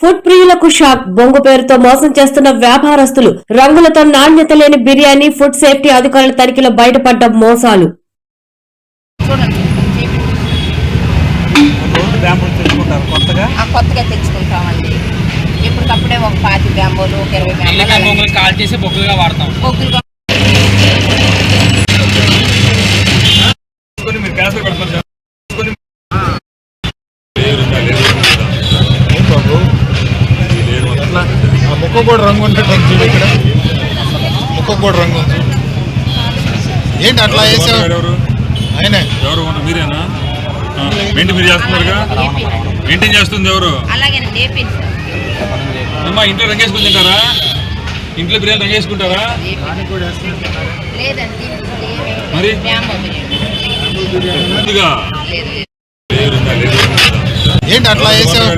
Food ప్రియులకు shock. బొంగు పేరుతో మోసం చేస్తున్న వ్యాపారస్తులు రంగులతో నాణ్యత లేని బిర్యానీ ఫుడ్ సేఫ్టీ అధికారుల తనిఖీలో బయటపడ్డ మోసాలు. కొత్తగా? ఆ కొత్తగా తెచ్చుకుంటామండి. ఇప్పటికప్పుడే ఒక పాతి బ్యాంబోలు ఒక ఇరవై బ్యాంబోలు. కాల్ చేసి బొగ్గులుగా వాడతాం. కూడా రంగు ఉంటే చూడు ఇక్కడ. ముక్క కూడా రంగు ఉంది. ఏంటి అట్లా వేసావు ఎవరు? ఆయనే. ఎవరు? మీరేనా? మెయింటైన్ మీరు చేస్తున్నారుగా? మెయింటైన్ చేస్తుంది ఎవరు? అమ్మా ఇంట్లో రంగేసుకుని తింటారా? ఇంట్లో బిర్యానీ రంగేసుకుంటారా? మరి? ఏంటి అట్లా వేసావు